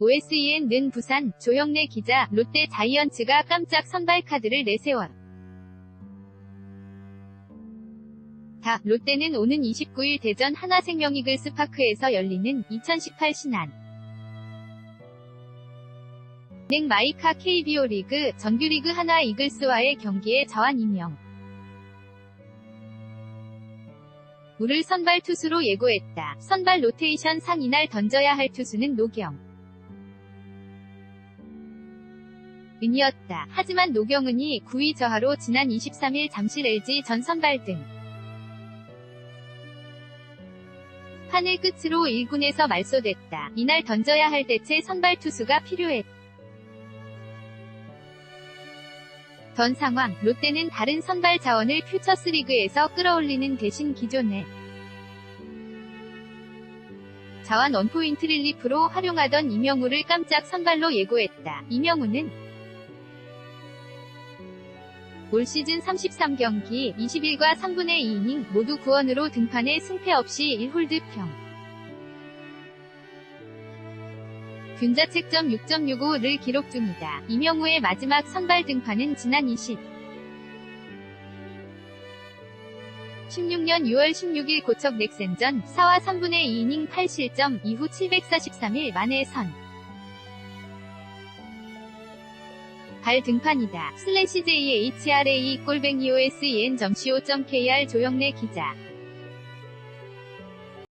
OSEN는 부산, 조영래 기자, 롯데 자이언츠가 깜짝 선발 카드를 내세웠. 다, 롯데는 오는 29일 대전 하나생명 이글스 파크에서 열리는 2018 신한 넥 마이카 KBO 리그 정규리그 하나 이글스와의 경기에 저한 임명 우를 선발 투수로 예고했다. 선발 로테이션 상 이날 던져야 할 투수는 노경. 은이었다. 하지만 노경은이 9위 저하로 지난 23일 잠실 LG 전 선발 등 판을 끝으로 1군에서 말소됐다. 이날 던져야 할 대체 선발 투수가 필요했. 던 상황, 롯데는 다른 선발 자원을 퓨처스리그에서 끌어올리는 대신 기존에 자원 원포인트 릴리프로 활용하던 이명우를 깜짝 선발로 예고했다. 이명우는 올 시즌 33경기 21과 3분의 2이닝 모두 구원으로 등판해 승패 없이 1홀드 평. 균자책점 6.65를 기록 중이다. 이명우의 마지막 선발 등판은 지난 20. 16년 6월 16일 고척 넥센전 4와 3분의 2이닝 8실점 이후 743일 만에 선. 발 등판이다. 슬래시 JHRA 골뱅이 OSEN.co.kr 조영래 기자